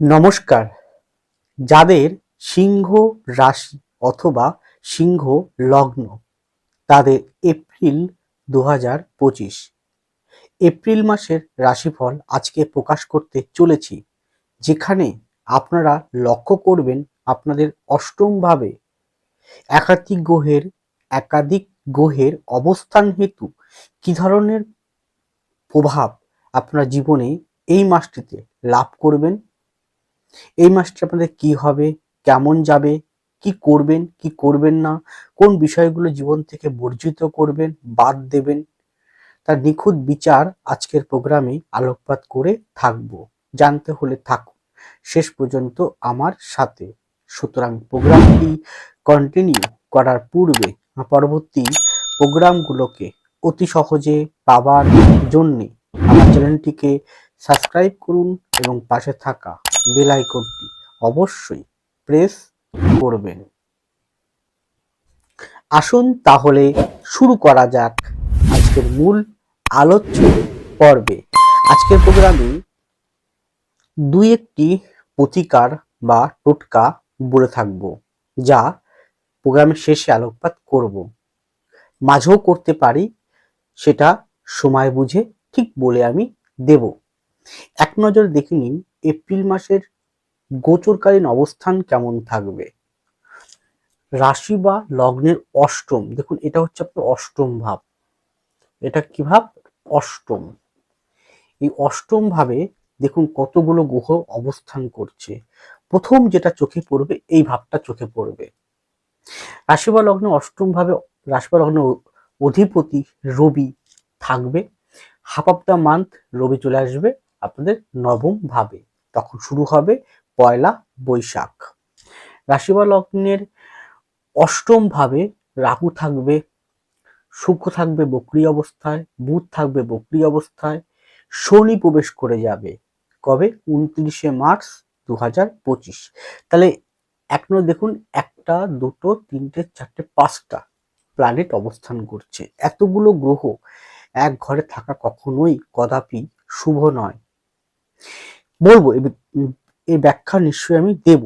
নমস্কার। যাদের সিংহ রাশি অথবা সিংহ লগ্ন, তাদের এপ্রিল দু হাজার পঁচিশ। এপ্রিল মাসের রাশিফল আজকে প্রকাশ করতে চলেছি, যেখানে আপনারা লক্ষ্য করবেন আপনাদের অষ্টম ভাবে একাধিক গ্রহের একাধিক গ্রহের অবস্থান হেতু কি ধরনের প্রভাব আপনার জীবনে এই মাসটিতে লাভ করবেন এই মাসটি আপনাদের কি হবে? কেমন যাবে? কি করবেন? কি করবেন না? কোন বিষয়গুলো জীবন থেকে বর্জিত করবেন? বাদ দেবেন? তার নিখুঁত বিচার আজকের প্রোগ্রামে আলোকপাত করে থাকব। জানতে হলে থাকুন। শেষ পর্যন্ত আমার সাথে। সুতরাং প্রোগ্রামটি কন্টিনিউ করার পূর্বে পরবর্তী প্রোগ্রামগুলোকে অতি সহজে পাওয়ার জন্যে আমার চ্যানেলটিকে সাবস্ক্রাইব করুন এবং পাশে থাকা বেল আইকনটি অবশ্যই প্রেস করবেন। আসুন তাহলে শুরু করা যাক আজকের মূল আলোচ্য পর্বে। আজকের প্রোগ্রামে দুই একটি প্রতিকার বা টোটকা বলে থাকব, যা প্রোগ্রামের শেষে আলোকপাত করব। মাঝেও করতে পারি, সেটা সময় বুঝে ঠিক বলে আমি দেব। এক নজর দেখে নিন এপ্রিল মাসের গোচরকালীন অবস্থান কেমন থাকবে? রাশি বা লগ্নের অষ্টম, দেখুন এটা হচ্ছে আপনার অষ্টম ভাব। এটা কি ভাব? অষ্টম। এই অষ্টম ভাবে দেখুন কতগুলো গ্রহ অবস্থান করছে। প্রথম যেটা চোখে পড়বে, এই ভাবটা চোখে পড়বে। রাশি বা লগ্নে অষ্টম ভাবে, রাশি বা লগ্নে অধিপতি রবি থাকবে। হাফ অফ দ্য মান্থ রবি চলে আসবে আপনাদের নবম ভাবে। তখন শুরু হবে পয়লা বৈশাখ। রাশি বা লগ্নের অষ্টম ভাবে রাহু থাকবে, শুক্র থাকবে বক্রি অবস্থায়, বুধ থাকবে বক্রি অবস্থায়, শনি প্রবেশ করে যাবে কবে? উনত্রিশে মার্চ দু হাজার পঁচিশ। তাহলে এক নয় দেখুন, একটা, দুটো, তিনটে, চারটে, পাঁচটা প্ল্যানেট অবস্থান করছে। এতগুলো গ্রহ এক ঘরে থাকা কখনোই কদাপি শুভ নয়। বলব এই ব্যাখ্যা নিশ্চয়ই আমি দেব।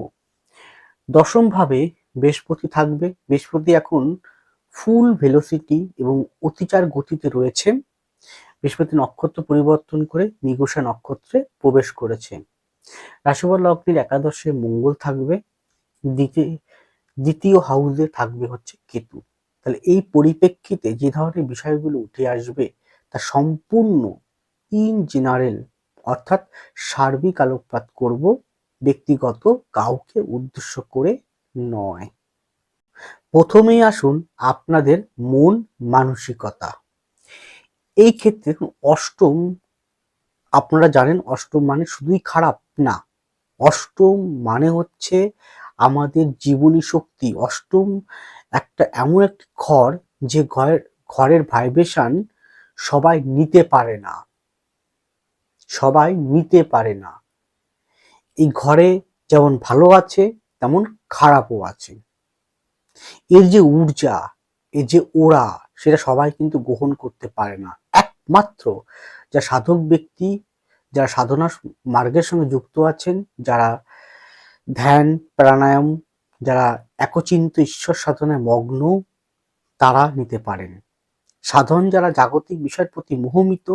দশম ভাবে বৃহস্পতি থাকবে। বৃহস্পতি এখন ফুল ভেলোসিটি এবং অতিচার গতিতে রয়েছে। বৃহস্পতি নক্ষত্র পরিবর্তন করে মৃগশা নক্ষত্রে প্রবেশ করেছে। রাশিফল লগ্নের একাদশে মঙ্গল থাকবে। দ্বিতীয় দ্বিতীয় হাউসে থাকবে হচ্ছে কেতু। তাহলে এই পরিপ্রেক্ষিতে যে ধরনের বিষয়গুলো উঠে আসবে, তা সম্পূর্ণ ইন জেনারেল অর্থাৎ সার্বিক আলোকপাত করব ব্যক্তিগত কাউকে উদ্দেশ্য করে নয়। প্রথমেই আসুন আপনাদের মন মানসিকতা। এই ক্ষেত্রে অষ্টম, আপনারা জানেন অষ্টম মানে শুধুই খারাপ, না। অষ্টম মানে হচ্ছে আমাদের জীবনী শক্তি। অষ্টম একটা এমন একটি ঘর যে ঘরের ঘরের ভাইব্রেশন সবাই নিতে পারে না। সবাই নিতে পারে না। এই ঘরে যেমন ভালো আছে, তেমন খারাপও আছে। এর যে ঊর্জা, এর যে ওরা সেটা সবাই কিন্তু গ্রহণ করতে পারে না। একমাত্র যা সাধক ব্যক্তি, যারা সাধনা মার্গের সঙ্গে যুক্ত আছেন, যারা ধ্যান, প্রাণায়াম, যারা একচিন্ত ঈশ্বর সাধনায় মগ্ন, তারা নিতে পারেন। সাধারণ যারা জাগতিক বিষয়ের প্রতি মোহমিত,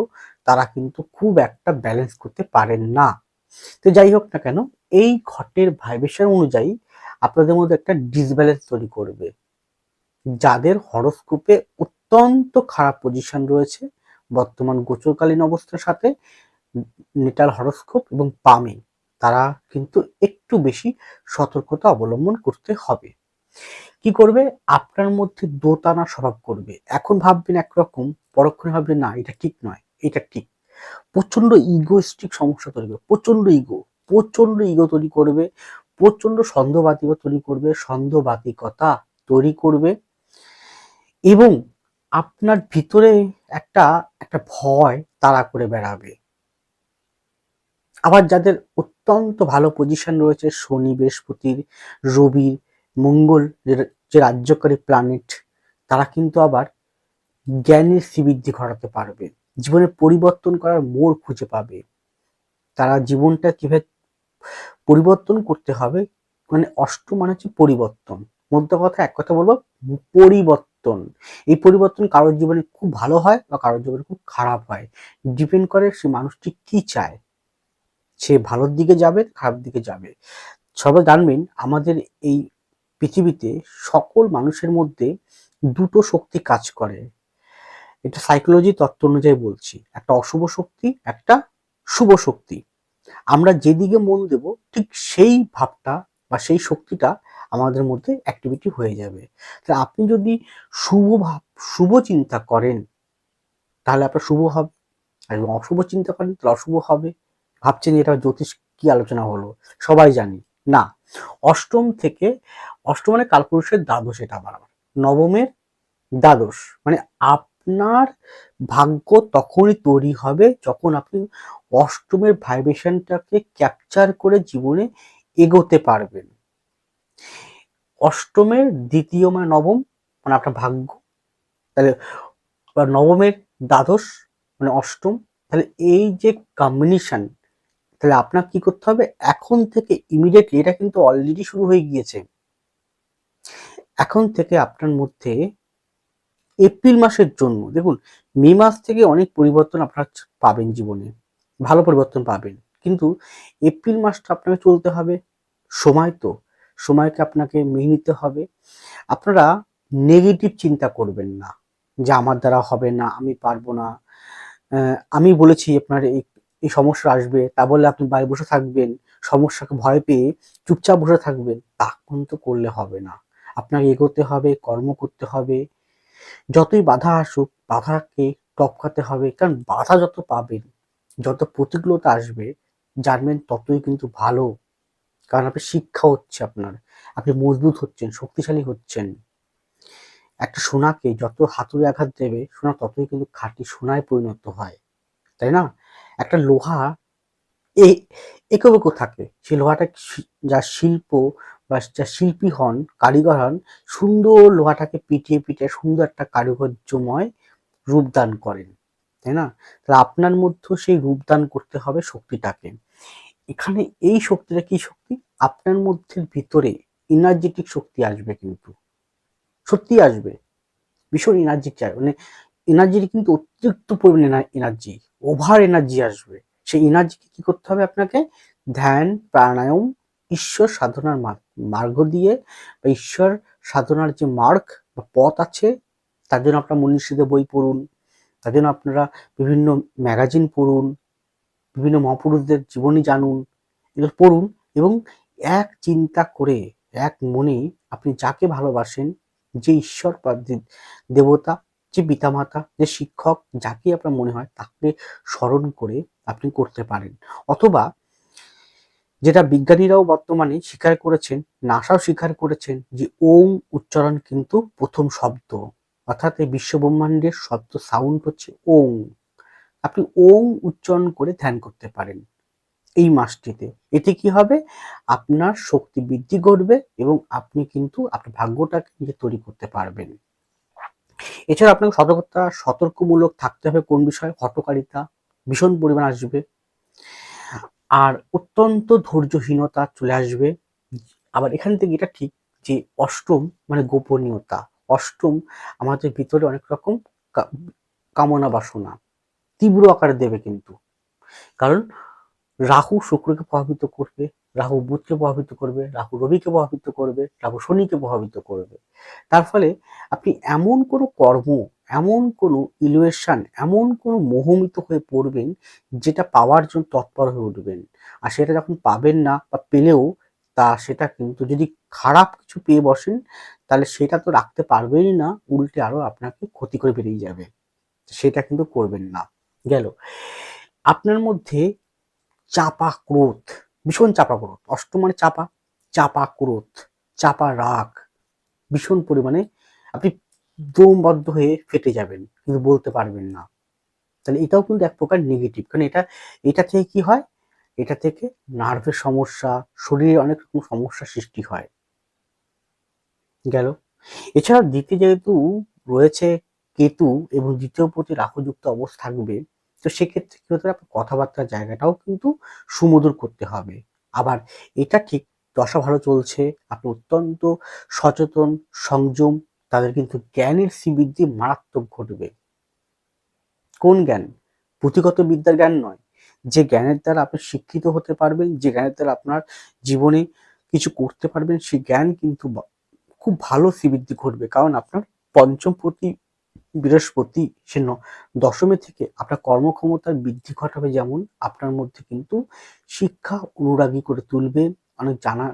তারা কিন্তু খুব একটা ব্যালেন্স করতে পারেন না। তো যাই হোক না কেন, এই ঘটের ভাইব্রেশন অনুযায়ী আপনাদের মধ্যে একটা ডিসব্যালেন্স তৈরি করবে। যাদের হরস্কোপে অত্যন্ত খারাপ পজিশন রয়েছে, বর্তমান গোচরকালীন অবস্থার সাথে, নেটাল হরস্কোপ এবং পামে তারা কিন্তু একটু বেশি সতর্কতা অবলম্বন করতে হবে। কি করবে? আপনার মধ্যে দোতানা স্বভাব করবে। এখন ভাববেন একরকম, পরক্ষণে ভাববেন, না, এটা ঠিক নয়, এটা ঠিক। প্রচণ্ড ইগোস্টিক সমস্যা তৈরি করবে প্রচণ্ড ইগো প্রচণ্ড ইগো তৈরি করবে প্রচণ্ড সন্দেহবাতিকতা তৈরি করবে সন্দেহবাতিকতা তৈরি করবে এবং আপনার ভিতরে একটা একটা ভয় তাড়া করে বেড়াবে। আবার যাদের অত্যন্ত ভালো পজিশন রয়েছে, শনি, বৃহস্পতির, রবির মঙ্গল যে রাজ্যকারী প্ল্যানেট তারা কিন্তু আবার জ্ঞানের শ্রীবৃদ্ধি ঘটাতে পারবে। জীবনে পরিবর্তন করার মোড় খুঁজে পাবে। তারা জীবনটা কীভাবে পরিবর্তন করতে হবে মানে অষ্ট মানে হচ্ছে পরিবর্তন। মধ্যে কথা, এক কথা বলব, পরিবর্তন। এই পরিবর্তন কারোর জীবনে খুব ভালো হয় বা কারোর জীবনে খুব খারাপ হয়। ডিপেন্ড করে সে মানুষটি কি চায়। সে ভালোর দিকে যাবে, খারাপ দিকে যাবে। সবাই জানবেন, আমাদের এই পৃথিবীতে সকল মানুষের মধ্যে দুটো শক্তি কাজ করে। এটা সাইকোলজি তত্ত্ব অনুযায়ী বলছি। একটা অশুভ শক্তি, একটা শুভ শক্তি। আমরা যেদিকে মন দেব, ঠিক সেই ভাবটা বা সেই শক্তিটা আমাদের মধ্যে অ্যাক্টিভিটি হয়ে যাবে। তাহলে আপনি যদি শুভ ভাব, শুভ চিন্তা করেন, তাহলে আপনার শুভ হবে। আর অশুভ চিন্তা করেন, তাহলে অশুভ হবে। ভাবছেন এটা জ্যোতিষ কি আলোচনা হলো? সবাই জানি। না, অষ্টম থেকে, অষ্টম মানে কালপুরুষের দ্বাদশ এটা আবার নবমের দ্বাদশ মানে আপনার ভাগ্য তখনই তৈরি হবে যখন আপনি অষ্টমের ভাইব্রেশনটাকে ক্যাপচার করে জীবনে এগোতে পারবেন। অষ্টমের দ্বিতীয় মানে নবম মানে আপনার ভাগ্য। তাহলে নবমের দ্বাদশ মানে অষ্টম, তাহলে এই যে কম্বিনেশন তাহলে আপনার কি করতে হবে? এখন থেকে ইমিডিয়েটলি এটা কিন্তু অলরেডি শুরু হয়ে গিয়েছে। এখন থেকে আপনার মধ্যে এপ্রিল মাসের জন্য দেখুন, মে মাস থেকে অনেক পরিবর্তন আপনারা পাবেন জীবনে, ভালো পরিবর্তন পাবেন। কিন্তু এপ্রিল মাসটা আপনাকে চলতে হবে সময় তো, সময়কে আপনাকে মেনে নিতে হবে। আপনারা নেগেটিভ চিন্তা করবেন না যে আমার দ্বারা হবে না, আমি পারব না। আমি বলেছি আপনার এই এই সমস্যা আসবে, তা বলে আপনি বাড়ি বসে থাকবেন, সমস্যাকে ভয় পেয়ে চুপচাপ বসে থাকবেন, তা কিন্তু করলে হবে না। আপনাকে এগোতে হবে, কর্ম করতে হবে। যতই বাধা আসুক, বাধাকে টপকাতে হবে, কারণ বাধা যত পাবেন, যত প্রতিকূলতা আসবে, জানবেন ততই কিন্তু ভালো। কারণ আপনি শিক্ষা হচ্ছে আপনার, আপনি মজবুত হচ্ছেন, শক্তিশালী হচ্ছেন। একটা সোনাকে যত হাতুড়ে আঘাত দেবে, সোনা ততই কিন্তু খাঁটি সোনায় পরিণত হয়। তাই না? একটা লোহা এ এঁকো বেঁকো থাকে। সেই লোহাটা যা শিল্প বা যা শিল্পী হন, কারিগর হন, সুন্দর লোহাটাকে পিটিয়ে পিটিয়ে সুন্দর একটা কারুকার্যময় রূপদান করেন, তাই না? তাহলে আপনার মধ্যেও সেই রূপদান করতে হবে শক্তিটাকে। এখানে এই শক্তিটা কি শক্তি? আপনার মধ্যে ভিতরে এনার্জেটিক শক্তি আসবে কিন্তু। সত্যি আসবে। ভীষণ এনার্জি চাই। মানে এনার্জির কিন্তু অতিরিক্ত পরিমাণে এনার্জি ওভার এনার্জি আসবে। সেই এনার্জিকে কি করতে হবে আপনাকে? ধ্যান, প্রাণায়াম, ঈশ্বর সাধনার মার- মার্গ দিয়ে বা ঈশ্বর সাধনার যে মার্গ বা পথ আছে, তার জন্য আপনার মনীষীদের বই পড়ুন, তার জন্য আপনারা বিভিন্ন ম্যাগাজিন পড়ুন, বিভিন্ন মহাপুরুষদের জীবনী জানুন, এগুলো পড়ুন এবং এক চিন্তা করে, এক মনে আপনি যাকে ভালোবাসেন, যে ঈশ্বর বা দেবতা যে পিতামাতা, যে শিক্ষক যাকে আপনার মনে হয়, তাকে স্মরণ করে আপনি করতে পারেন। অথবা যেটা বিজ্ঞানীরাও বর্তমানে স্বীকার করেছেন, নাসাও স্বীকার করেছেন যে ওম উচ্চারণ কিন্তু প্রথম শব্দ। অর্থাৎ এই বিশ্বব্রহ্মাণ্ডের শব্দ সাউন্ড হচ্ছে ওং আপনি ওং উচ্চারণ করে ধ্যান করতে পারেন এই মাসটিতে। এতে কি হবে? আপনার শক্তি বৃদ্ধি ঘটবে এবং আপনি কিন্তু আপনার ভাগ্যটাকে নিজে তৈরি করতে পারবেন। এছাড়া আপনাকে সতর্কতা, সতর্কমূলক থাকতে হবে কোন বিষয়ে? হটকারিতা, ভীষণ পরিমাণ আসবে। আর অত্যন্ত ধৈর্যহীনতা চলে আসবে। আবার এখান থেকে এটা ঠিক যে অষ্টম মানে গোপনীয়তা। অষ্টম আমাদের ভিতরে অনেক রকম কামনা বাসনা তীব্র আকারে দেবে কিন্তু। কারণ রাহু শুক্রকে প্রভাবিত করবে রাহু বুধকে প্রভাবিত করবে, রাহু রবিকে প্রভাবিত করবে, রাহু শনিকে প্রভাবিত করবে। তার ফলে আপনি এমন কোনো কর্ম, এমন কোনো ইলুয়েশন এমন কোনো মোহমিত হয়ে পড়বেন যেটা পাওয়ার জন্য তৎপর হয়ে উঠবেন। আর সেটা যখন পাবেন না বা পেলেও তা সেটা কিন্তু যদি খারাপ কিছু পেয়ে বসেন, তাহলে সেটা তো রাখতে পারবেনই না, উল্টে আরও আপনাকে ক্ষতি করে বেরিয়ে যাবে। সেটা কিন্তু করবেন না। গেল। আপনার মধ্যে চাপা ক্রোধ ভীষণ চাপা ক্রোধ, অষ্টম মানে চাপা চাপা ক্রোধ, চাপা রাগ, ভীষণ পরিমাণে আপনি দমবদ্ধ হয়ে ফেটে যাবেন, কিন্তু বলতে পারবেন না। তাহলে এটাও কিন্তু এক প্রকার নেগেটিভ কারণ এটা এটা থেকে কি হয়? এটা থেকে নার্ভের সমস্যা, শরীরে অনেক রকম সমস্যা সৃষ্টি হয়। গেল। এছাড়া দ্বিতীয় যেহেতু রয়েছে কেতু এবং দ্বিতীয় প্রতি রাহুযুক্ত অবস্থা থাকবে তো সেক্ষেত্রে কি হতে আপনার কথাবার্তার জায়গাটাও কিন্তু সুমধুর করতে হবে। আবার এটা ঠিক দশা ভালো চলছে, আপনি অত্যন্ত সচেতন, সংযম, তাদের কিন্তু জ্ঞানের শ্রীবৃদ্ধি মারাত্মক ঘটবে। কোন জ্ঞান? পুঁথিগত বিদ্যার জ্ঞান নয়। যে জ্ঞানের দ্বারা আপনি শিক্ষিত হতে পারবেন, যে জ্ঞানের দ্বারা আপনার জীবনে কিছু করতে পারবেন সেই জ্ঞান কিন্তু খুব ভালো শ্রীবৃদ্ধি ঘটবে। কারণ আপনার পঞ্চমপতি বৃহস্পতি সে ন- দশমে থেকে আপনার কর্মক্ষমতার বৃদ্ধি ঘটাবে যেমন আপনার মধ্যে কিন্তু শিক্ষা অনুরাগী করে তুলবে, অনেক জানা,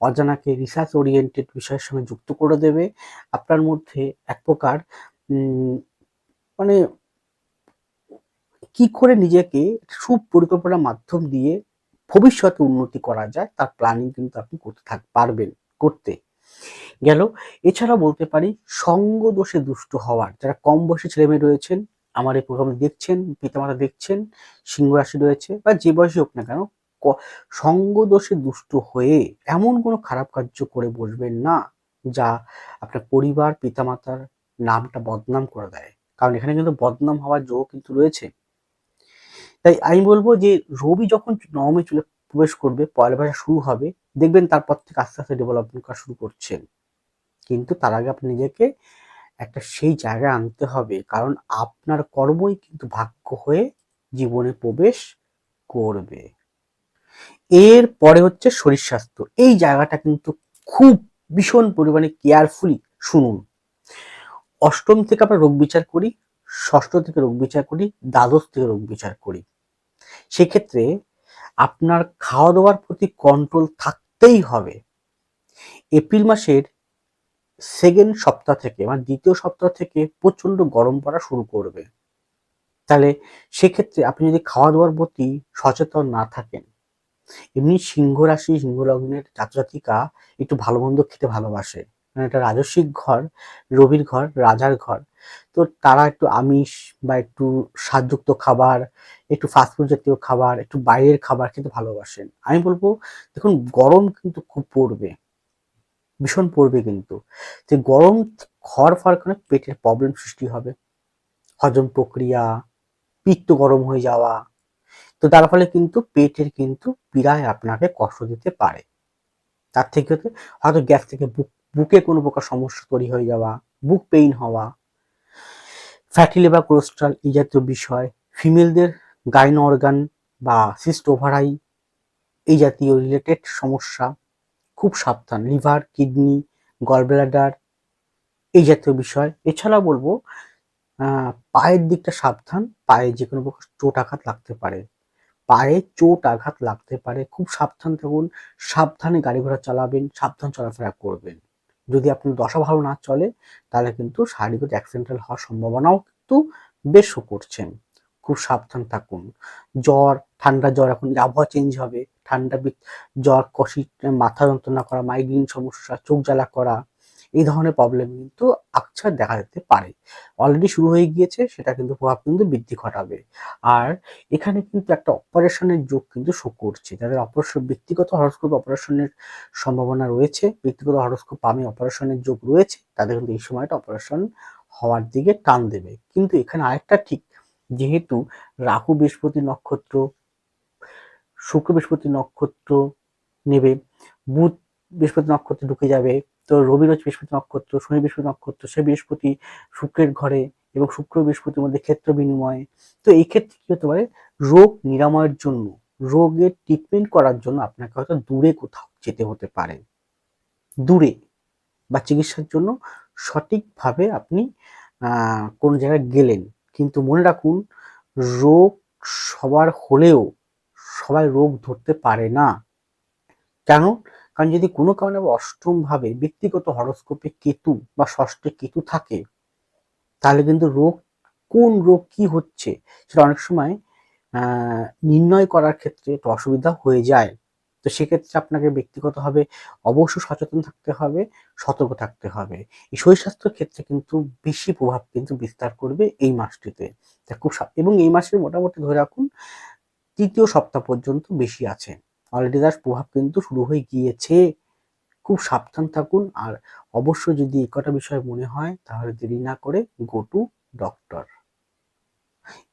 অজানাকে রিসার্চ ওরিয়েন্টেড বিষয়ের সঙ্গে যুক্ত করে দেবে, আপনার মধ্যে এক প্রকার মানে কি করে নিজেকে সুপরিকল্পনার মাধ্যম দিয়ে ভবিষ্যতে উন্নতি করা যায়, তার প্ল্যানিং কিন্তু আপনি করতে থাক, পারবেন, করতে। গেল। এছাড়া বলতে পারি সঙ্গ দোষে দুষ্ট হওয়ার যারা কম বয়সী ছেলে মেয়ে রয়েছেন, আমার এই প্রোগ্রাম দেখছেন, পিতামাতা দেখছেন সিংহ রাশি রয়েছে বা যে বয়সী হোক না কেন সঙ্গ দোষে দুষ্ট হয়ে এমন কোনো খারাপ কার্য করে বসবেন না যা আপনার পরিবার, পিতামাতার নামটা বদনাম করে দেয়। কারণ এখানে কিন্তু বদনাম হওয়ার যোগ কিন্তু রয়েছে। তাই আমি বলব যে রবি যখন নবমে চলে প্রবেশ করবে, পয়লা ভাষা শুরু হবে দেখবেন তারপর থেকে আস্তে আস্তে ডেভেলপমেন্ট করা শুরু করছেন। কিন্তু তার আগে আপনি নিজেকে একটা সেই জায়গায় আনতে হবে। কারণ আপনার কর্মই কিন্তু ভাগ্য হয়ে জীবনে প্রবেশ করবে। এর পরে হচ্ছে শরীর স্বাস্থ্য। এই জায়গাটা কিন্তু খুব ভীষণ পরিমাণে কেয়ারফুলি শুনুন। অষ্টম থেকে আমরা রোগ বিচার করি, ষষ্ঠ থেকে রোগ বিচার করি, দ্বাদশ থেকে রোগ বিচার করি। সেক্ষেত্রে আপনার খাওয়া দাওয়ার প্রতি কন্ট্রোল থাকতেই হবে। এপ্রিল মাসের সেকেন্ড সপ্তাহ থেকে মানে দ্বিতীয় সপ্তাহ থেকে প্রচণ্ড গরম পড়া শুরু করবে। তাহলে সেক্ষেত্রে আপনি যদি খাওয়া দাওয়ার প্রতি সচেতন না থাকেন, এমনি সিংহ রাশি সিংহ লগ্নের জাতজাতিকা একটু ভালো মন্দ খেতে ভালোবাসে। মানে এটা রাজস্বিক ঘর, রবির ঘর, রাজার ঘর। তো তারা একটু আমিষ বা একটু স্বাদযুক্ত খাবার, একটু ফাস্টফুড জাতীয় খাবার, একটু বাইরের খাবার খেতে ভালোবাসেন। আমি বলব, দেখুন, গরম কিন্তু খুব পড়বে। ভীষণ পড়বে কিন্তু। যে গরম খড় ফর কারণে পেটের প্রবলেম সৃষ্টি হবে। হজম প্রক্রিয়া, পিত্ত গরম হয়ে যাওয়া। তো তার ফলে কিন্তু পেটের কিন্তু পীড়ায় আপনাকে কষ্ট দিতে পারে। তার থেকে হয়তো গ্যাস থেকে বুক বুকে কোনো প্রকার সমস্যা তৈরি হয়ে যাওয়া, বুক পেইন হওয়া ফ্যাটি লিভার কোলেস্ট্রল এই জাতীয় বিষয় ফিমেলদের গাইন অর্গান বা সিস্ট ওভারাই এই জাতীয় রিলেটেড সমস্যা, খুব সাবধান। লিভার কিডনি গলব্লাডার এই জাতীয় বিষয়। এছাড়া বলব পায়ের দিকটা সাবধান। পায়ে যে কোনো প্রকার চোট আঘাত লাগতে পারে। পায়ে চোট আঘাত লাগতে পারে। খুব সাবধান থাকুন। সাবধানে গাড়ি ঘোড়া চালাবেন। সাবধান চলাফেরা করবেন। যদি আপনার দশা ভালো না চলে, তাহলে কিন্তু শারীরিক অ্যাক্সিডেন্টাল হওয়ার সম্ভাবনাও কিন্তু বেশও করছেন। খুব সাবধান থাকুন। জ্বর, ঠান্ডা জ্বর, এখন আবহাওয়া চেঞ্জ হবে। ঠান্ডা, জ্বর, কষি, মাথা যন্ত্রণা করা মাইগ্রেন সমস্যা, চোখ জ্বালা করা এই ধরনের প্রবলেম কিন্তু আকছার দেখা যেতে পারে। অলরেডি শুরু হয়ে গিয়েছে, সেটা কিন্তু প্রভাব কিন্তু বৃদ্ধি ঘটাবে। আর এখানে কিন্তু একটা অপারেশনের যোগ কিন্তু শো করছে। যাদের অপারেশন ব্যক্তিগত হরস্কোপ অপারেশনের সম্ভাবনা রয়েছে, ব্যক্তিগত হরস্কোপ আমি অপারেশনের যোগ রয়েছে, তাদের কিন্তু এই সময়টা অপারেশন হওয়ার দিকে টান দেবে। কিন্তু এখানে আরেকটা ঠিক, যেহেতু রাহু বৃহস্পতি নক্ষত্র, শুক্র বৃহস্পতি নক্ষত্র নেবে, বুধ বৃহস্পতি নক্ষত্রে ঢুকে যাবে তো রবি রোজ বৃহস্পতি নক্ষত্র, শনি বৃহস্পতি নক্ষত্র, সে বৃহস্পতি শুক্রের ঘরে এবং শুক্র বৃহস্পতির মধ্যে ক্ষেত্র বিনিময়। তো এই ক্ষেত্রে কি হতে পারে? রোগ নিরাময়ের জন্য, রোগের ট্রিটমেন্ট করার জন্য আপনাকে হয়তো দূরে কোথাও যেতে হতে পারে। দূরে বা চিকিৎসার জন্য সঠিকভাবে আপনি কোন জায়গায় গেলেন। কিন্তু মনে রাখুন, রোগ সবার হলেও সবাই রোগ ধরতে পারে না। কেন? কারণ যদি কোনো কারণে বা অষ্টম ভাবে ব্যক্তিগত হরস্কোপে কেতু বা ষষ্ঠে কেতু থাকে, তাহলে কিন্তু রোগ, কোন রোগ কি হচ্ছে সেটা অনেক সময় নির্ণয় করার ক্ষেত্রে একটু অসুবিধা হয়ে যায়। তো সেক্ষেত্রে আপনাকে ব্যক্তিগতভাবে অবশ্যই সচেতন থাকতে হবে, সতর্ক থাকতে হবে। এই শরীর স্বাস্থ্যের ক্ষেত্রে কিন্তু বেশি প্রভাব কিন্তু বিস্তার করবে এই মাসটিতে। খুব এবং এই মাসের মোটামুটি ধরে রাখুন, তৃতীয় সপ্তাহ পর্যন্ত বেশি আছে। অলরেডি তার প্রভাব কিন্তু শুরু হয়ে গিয়েছে। খুব সাবধান থাকুন আর অবশ্যই যদি এই কটা বিষয় মনে হয়, তাহলে দেরি না করে গো টু ডক্টর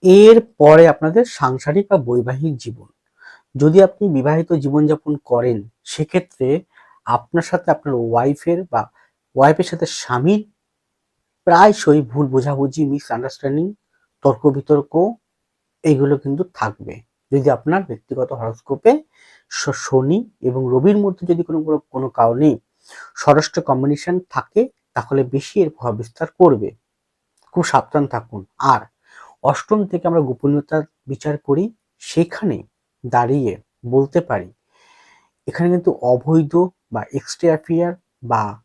এর পরে আপনাদের সাংসারিক বা বৈবাহিক জীবন। যদি আপনি বিবাহিত জীবনযাপন করেন, সেক্ষেত্রে আপনার সাথে আপনার ওয়াইফের বা ওয়াইফের সাথে স্বামীর প্রায়শই ভুল বোঝাবুঝি মিস আন্ডারস্ট্যান্ডিং তর্ক বিতর্ক এইগুলো কিন্তু থাকবে। যদি আপনার ব্যক্তিগত হরস্কোপে শনি এবং রবির মধ্যে যদি কোনো কোনো- কারণে ষষ্ঠ কম্বিনেশন থাকে, তাহলে বেশি এর প্রভাব বিস্তার করবে। খুব সাবধান থাকুন। আর অষ্টম থেকে আমরা গোপনীয়তা বিচার করি, সেখানে দাঁড়িয়ে বলতে পারি, এখানে কিন্তু অবৈধ বা এক্সট্রা অ্যাফেয়ার বা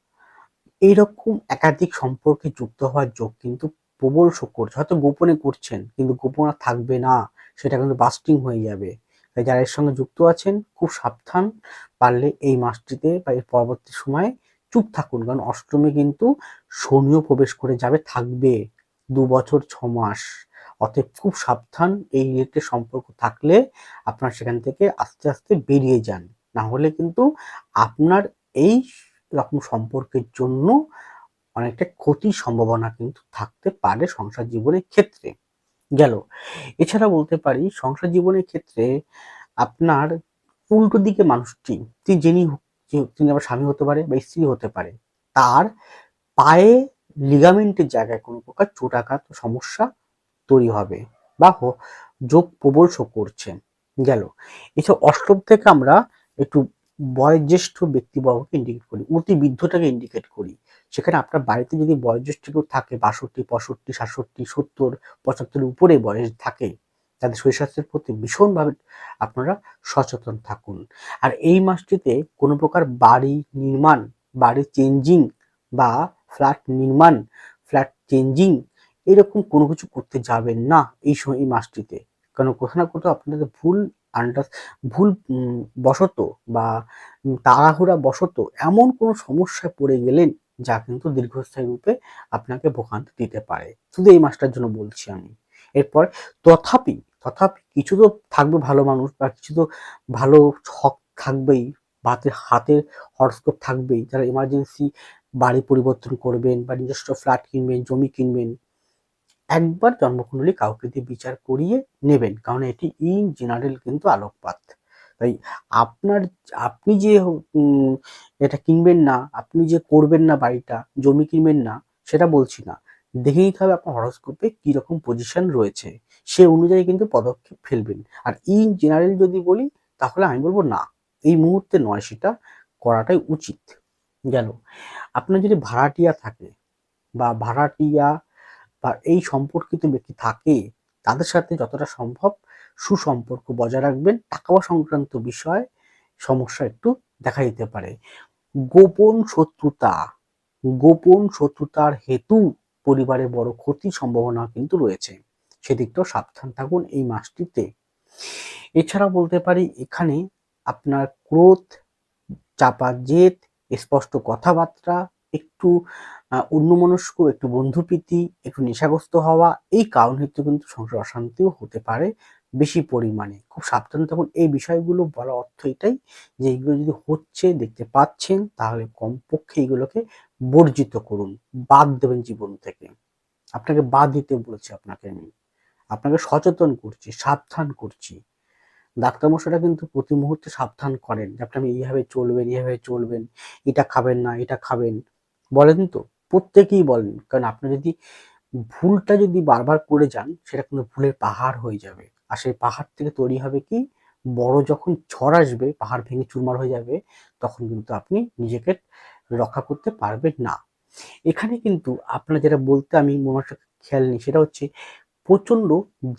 এইরকম একাধিক সম্পর্কে যুক্ত হওয়ার যোগ কিন্তু প্রবল শোক করছে হয়তো গোপনে করছেন, কিন্তু গোপন থাকবে না, সেটা কিন্তু বাস্টিং হয়ে যাবে। তাই যারা এর সঙ্গে যুক্ত আছেন, খুব সাবধান। পারলে এই মাসটিতে বা এর পরবর্তী সময়ে চুপ থাকুন, কারণ অষ্টমে কিন্তু শনিও প্রবেশ করে যাবে, থাকবে দু বছর, ছ মাস। অতএব খুব সাবধান এই রিলেটেড সম্পর্ক থাকলে আপনার সেখান থেকে আস্তে আস্তে বেরিয়ে যান। না হলে কিন্তু আপনার এই রকম সম্পর্কের জন্য অনেকটা ক্ষতির সম্ভাবনা কিন্তু থাকতে পারে সংসার জীবনের ক্ষেত্রে। গেল। এছাড়া বলতে পারি, সংসার জীবনের ক্ষেত্রে আপনার উল্টো দিকে মানুষটি তিনি যিনি তিনি আবার স্বামী হতে পারে বা স্ত্রী হতে পারে। তার পায়ে লিগামেন্টের জায়গায় কোনো প্রকার চোটাঘাত সমস্যা তৈরি হবে বা যোগ প্রবল শো করছে গেল। এছাড়া অষ্টম থেকে আমরা একটু বয়োজ্যেষ্ঠ ব্যক্তিবর্গকে ইন্ডিকেট করি অতি বৃদ্ধটাকে ইন্ডিকেট করি। সেখানে আপনার বাড়িতে যদি বয়োজ্যেষ্ঠ কেউ থাকে, বাষট্টি, পঁয়ষট্টি, সাতষট্টি, সত্তর, পঁচাত্তরের উপরে বয়স থাকে, তাদের শরীর স্বাস্থ্যের প্রতি ভীষণভাবে আপনারা সচেতন থাকুন। আর এই মাসটিতে কোনো প্রকার বাড়ি নির্মাণ, বাড়ি চেঞ্জিং বা ফ্ল্যাট নির্মাণ ফ্ল্যাট চেঞ্জিং এরকম কোনো কিছু করতে যাবেন না এই সময়, এই মাসটিতে। কারণ কোথাও না কোথাও আপনাদের ভুল আন্ডার ভুল বশত বা তাড়াহুড়া বশত এমন কোনো সমস্যায় পড়ে গেলেন যা কিন্তু দীর্ঘস্থায়ী রূপে আপনাকে ভোগান্তি দিতে পারে। শুধু এই মাসটার জন্য বলছি আমি। এরপর তথাপি তথাপি কিছু তো থাকবে ভালো মানুষ বা কিছু তো ভালো হক থাকবেই হাতের হাতের হরস্কোপ থাকবেই, যারা এমার্জেন্সি বাড়ি পরিবর্তন করবেন বা নিজস্ব ফ্ল্যাট কিনবেন, জমি কিনবেন, একবার জন্মকুণ্ডলী কাউকে দিয়ে বিচার করিয়ে নেবেন, কারণ এটি ইন জেনারেল কিন্তু আলোকপাত। তাই আপনার, আপনি যে এটা কিনবেন না, আপনি যে করবেন না বাড়িটা, জমি কিনবেন না, সেটা বলছি না। দেখে নিতে হবে আপনার হরস্কোপে কীরকম পজিশন রয়েছে। সে অনুযায়ী কিন্তু পদক্ষেপ ফেলবেন। আর ইন জেনারেল যদি বলি, তাহলে আমি বলব না। এই মুহূর্তে নয়, সেটা করাটাই উচিত। গেল। আপনার যদি ভাড়াটিয়া থাকে বা ভাড়াটিয়া বা এই সম্পর্কিত ব্যক্তি থাকে, তাদের সাথে যতটা সম্ভব সুসম্পর্ক বজায় রাখবেন। টাকা সংক্রান্ত বিষয়, সমস্যা একটু দেখা দিতে পারে। গোপন শত্রুতা, গোপন শত্রুতার হেতু পরিবারে বড় ক্ষতির সম্ভাবনা কিন্তু রয়েছে। সেদিকটাও সাবধান থাকুন এই মাসটিতে। এছাড়া বলতে পারি, এখানে আপনার ক্রোধ, চাপা জেদ, স্পষ্ট কথাবার্তা, একটু অন্যমনস্ক, একটু বন্ধুপ্রীতি, একটু নেশাগ্রস্ত হওয়া, এই কারণ হেতু কিন্তু সংসার অশান্তিও হতে পারে। বেশি পরিমাণে। খুব সাবধান থাকুন। এই বিষয়গুলো বলা অর্থ এটাই যে এইগুলো যদি হচ্ছে, দেখতে পাচ্ছেন, তাহলে কমপক্ষে এইগুলোকে বর্জিত করুন। বাদ দেবেন জীবন থেকে। আপনাকে বাদ দিতে বলেছি আপনাকে আমি। আপনাকে সচেতন করছি, সাবধান করছি। ডাক্তারমশাইরা কিন্তু প্রতি মুহূর্তে সাবধান করেন যে আপনি এইভাবে চলবেন এইভাবে চলবেন, এটা খাবেন না, এটা খাবেন। বলেন তো, প্রত্যেকেই বলেন। কারণ আপনি যদি ভুলটা যদি বারবার করে যান, সেটা কিন্তু ভুলের পাহাড় হয়ে যাবে। আর সেই পাহাড় থেকে তৈরি হবে কি? বড় যখন ঝড় আসবে, পাহাড় ভেঙে চুরমার হয়ে যাবে, তখন কিন্তু আপনি নিজেকে রক্ষা করতে পারবেন না। এখানে কিন্তু আপনার যেটা বলতে আমি মনে খেয়াল নেই, সেটা হচ্ছে প্রচণ্ড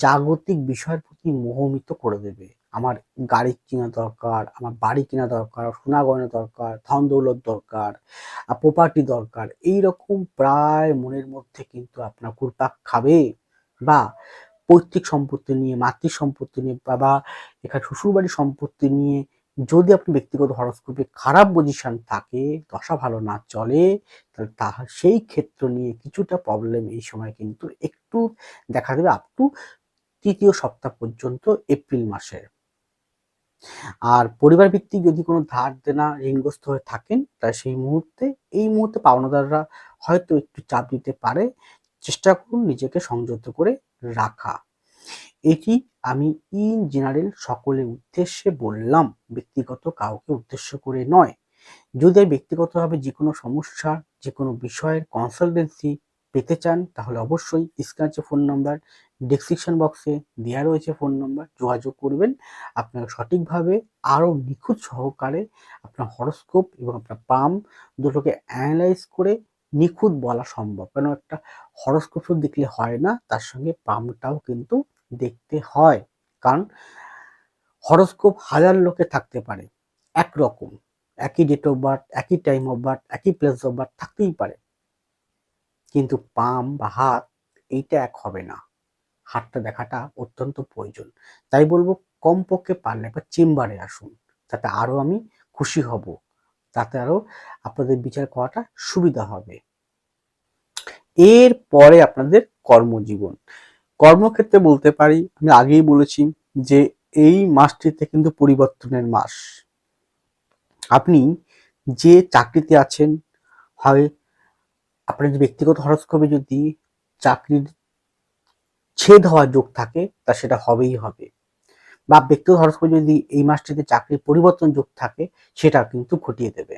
জাগতিক বিষয়ের প্রতি মোহমিত করে দেবে। আমার গাড়ি কেনা দরকার, আমার বাড়ি কেনা দরকার, সোনা গয়না দরকার, ধন দৌলত দরকার প্রপার্টি দরকার এই রকম প্রায় মনের মধ্যে কিন্তু আপনার কুরপাক খাবে বা পৈতৃক সম্পত্তি নিয়ে মাতৃ সম্পত্তি নিয়ে বা বা এখানে শ্বশুরবাড়ির সম্পত্তি নিয়ে যদি আপনি ব্যক্তিগত হরস্কোপে খারাপ পজিশন থাকে, দশা ভালো না চলে, তাহলে তাহা সেই ক্ষেত্র নিয়ে কিছুটা প্রবলেম এই সময় কিন্তু একটু দেখা দেবে আপ টু তৃতীয় সপ্তাহ পর্যন্ত এপ্রিল মাসে আর পরিবার ভিত্তিক যদি কোনো ধার দেনা ঋণগ্রস্ত হয়ে থাকেন, তাহলে সেই মুহূর্তে, এই মুহূর্তে পাওনাদাররা হয়তো একটু চাপ দিতে পারে। চেষ্টা করুন নিজেকে সংযত করে রাখা। এটি আমি ইন জেনারেল সকলের উদ্দেশ্যে বললাম, ব্যক্তিগত কাউকে উদ্দেশ্য করে নয়। যদি ব্যক্তিগতভাবে যে কোনো সমস্যা যে কোনো বিষয়ের কনসালটেন্সি পেতে চান, তাহলে অবশ্যই স্ক্রিনে ফোন নাম্বার ডিসক্রিপশন বক্সে দেওয়া রয়েছে ফোন নাম্বার যোগাযোগ করবেন। আপনাকে সঠিকভাবে আরও নিখুঁত সহকারে আপনার হরস্কোপ এবং আপনার পাম দুটোকে অ্যানালাইজ করে নিখুঁত বলা সম্ভব। কেন একটা হরস্কোপ দেখলে হয় না, তার সঙ্গে পামটাও কিন্তু দেখতে হয়। কারণ হরস্কোপ হাজার লোকে থাকতে পারে। একরকম, একই ডেট অফ বার্থ একই টাইম অফ বার্থ একই প্লেস অফ বার্থ থাকতেই পারে। কিন্তু পাম বা হাত, এইটা এক হবে না। হাতটা দেখাটা অত্যন্ত প্রয়োজন। তাই বলব, কমপক্ষে পারলে একবার চেম্বারে আসুন, তাতে আরও আমি খুশি হব। তাতে আরও আপনাদের বিচার করাটা সুবিধা হবে। এর পরে আপনাদের কর্মজীবন। কর্মক্ষেত্রে বলতে পারি, আমি আগেই বলেছি যে এই মাসটিতে কিন্তু পরিবর্তনের মাস। আপনি যে চাকরিতে আছেন, হয় আপনার ব্যক্তিগত হরস্কোপে যদি চাকরির ছেদ হওয়ার যোগ থাকে, তা সেটা হবেই হবে। বা ব্যক্তিগত হরস্কোপে যদি এই মাসটিতে চাকরির পরিবর্তন যোগ থাকে, সেটা কিন্তু ঘটিয়ে দেবে।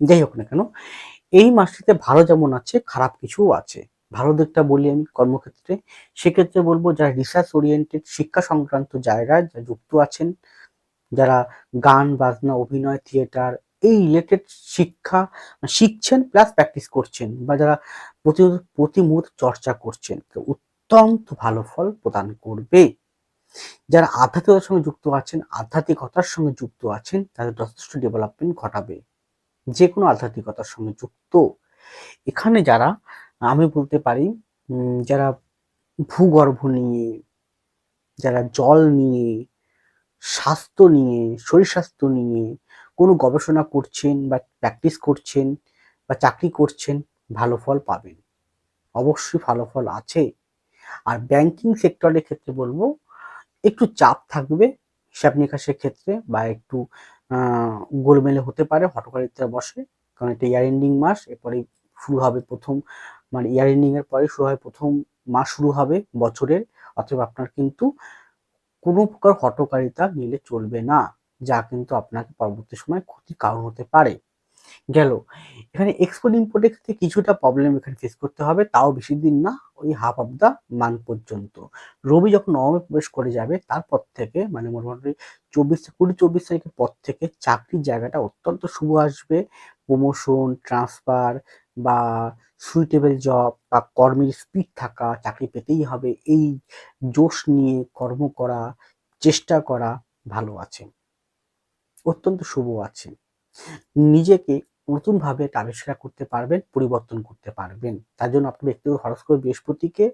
যাই হোক না কেন, এই মাসটিতে ভালো যেমন আছে, খারাপ কিছুও আছে। ভালো দিকটা বলি আমি কর্মক্ষেত্রে। সেক্ষেত্রে বলব, যারা রিসার্চ ওরিয়েন্টেড শিক্ষা সংক্রান্ত জায়গায় যুক্ত আছেন, যারা গান, বাজনা, অভিনয় থিয়েটার এই রিলেটেড শিক্ষা শিখছেন প্লাস প্র্যাকটিস করছেন বা যারা প্রতি প্রতি চর্চা করছেন অত্যন্ত ভালো ফল প্রদান করবে। যারা আধ্যাত্মিকতার সঙ্গে যুক্ত আছেন, আধ্যাত্মিকতার সঙ্গে যুক্ত আছেন, তাদের যথেষ্ট ডেভেলপমেন্ট ঘটাবে। যে কোনো আধ্যাত্মিকতার সঙ্গে যুক্ত। এখানে যারা, আমি বলতে পারি যারা ভূগর্ভ নিয়ে, যারা জল নিয়ে, স্বাস্থ্য নিয়ে, শরীর স্বাস্থ্য নিয়ে কোনো গবেষণা করছেন বা প্র্যাকটিস করছেন বা চাকরি করছেন, ভালো ফল পাবেন। অবশ্যই ভালো ফল আছে। আর ব্যাংকিং সেক্টরের ক্ষেত্রে বলব একটু চাপ থাকবে হিসাব নিকাশের ক্ষেত্রে বা একটু গোলমেলে হতে পারে হটকারিতা বসে। কারণ এটা ইয়ার এন্ডিং মাস এরপরে শুরু হবে প্রথম মানে ইয়ার এন্ডিং এর পরে শুরু হয় প্রথম মাস শুরু হবে বছরের। অথবা আপনার কিন্তু কোনো প্রকার হটকারিতা নিলে চলবে না, যা কিন্তু আপনাকে পরবর্তী সময় ক্ষতির কারণ হতে পারে। গেল। এখানে এক্সপোর্ট ইম্পোর্টের ক্ষেত্রে কিছুটা প্রবলেম এখানে ফেস করতে হবে, তাও বেশি দিন না, ওই হাফ অফ দ্য মান্থ পর্যন্ত। রবি যখন নবমে প্রবেশ করে যাবে, তারপর থেকে মানে মোটামুটি চব্বিশ কুড়ি চব্বিশ তারিখের পর থেকে চাকরির জায়গাটা অত্যন্ত শুভ আসবে। প্রমোশন ট্রান্সফার বা সুইটেবল জব বা কর্মের স্পিড থাকা, চাকরি পেতেই হবে, এই জোশ নিয়ে কর্ম করা, চেষ্টা করা ভালো আছে। অত্যন্ত শুভ আছে। নিজেকে নতুনভাবে একটা আবিষ্কার করতে পারবেন, পরিবর্তন করতে পারবেন। তার জন্য আপনি ব্যক্তিগত হরস্কোপ বৃহস্পতিকে,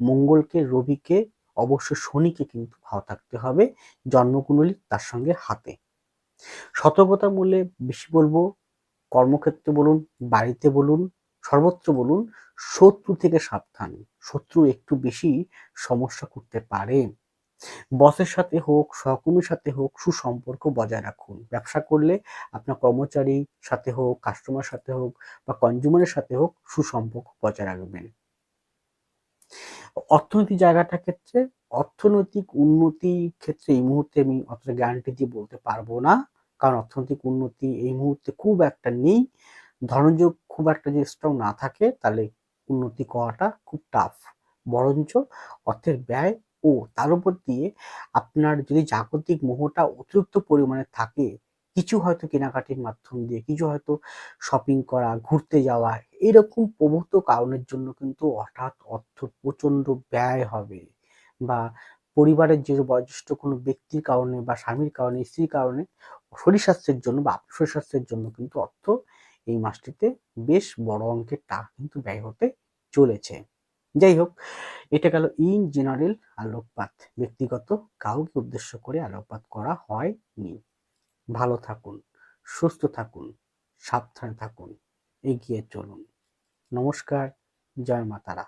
মঙ্গলকে, রবিকে, অবশ্য শনিকে কিন্তু ভালো থাকতে হবে জন্মকুণ্ডলী তার সঙ্গে হাতে। সতর্কতা মূল্যে বেশি বলব, কর্মক্ষেত্রে বলুন, বাড়িতে বলুন, সর্বত্র বলুন, শত্রু থেকে সাবধান। শত্রু একটু বেশি সমস্যা করতে পারে। বসের সাথে হোক, সহকর্মীর সাথে হোক, সুসম্পর্ক বজায় রাখুন। ব্যবসা করলে আপনার কর্মচারীর সাথে হোক কাস্টমার সাথে হোক বা কনজিউমারের সাথে হোক, সুসম্পর্ক বজায় রাখবেন। অর্থনৈতিক জায়গাটা ক্ষেত্রে, অর্থনৈতিক উন্নতি ক্ষেত্রে এই মুহূর্তে আমি অতটা গ্যারান্টি দিয়ে বলতে পারব না। কারণ অর্থনৈতিক উন্নতি এই মুহূর্তে খুব একটা নেই। ধনযোগ খুব একটা যদি স্ট্রং না থাকে, তাহলে উন্নতি করাটা খুব টাফ বরঞ্চ অর্থের ব্যয় ও তার উপর দিয়ে আপনার যদি জাগতিক মোহটা অতিরিক্ত পরিমাণে থাকে, কিছু হয়তো কেনাকাটির মাধ্যম দিয়ে, কিছু হয়তো শপিং করা, ঘুরতে যাওয়া, এরকম প্রভূত কারণের জন্য কিন্তু হঠাৎ অর্থ প্রচণ্ড ব্যয় হবে বা পরিবারের যে বয়োজ্যেষ্ঠ কোনো ব্যক্তির কারণে বা স্বামীর কারণে, স্ত্রীর কারণে শরীর স্বাস্থ্যের জন্য বা শরীর স্বাস্থ্যের জন্য কিন্তু অর্থ এই মাসটিতে বেশ বড় অঙ্কের টাকা কিন্তু ব্যয় হতে চলেছে। যাই হোক, এটা গেল ইন জেনারেল আলোকপাত। ব্যক্তিগত কাউকে উদ্দেশ্য করে আলোকপাত করা হয়নি। ভালো থাকুন, সুস্থ থাকুন, সাবধানে থাকুন, এগিয়ে চলুন। নমস্কার, জয় মাতারা।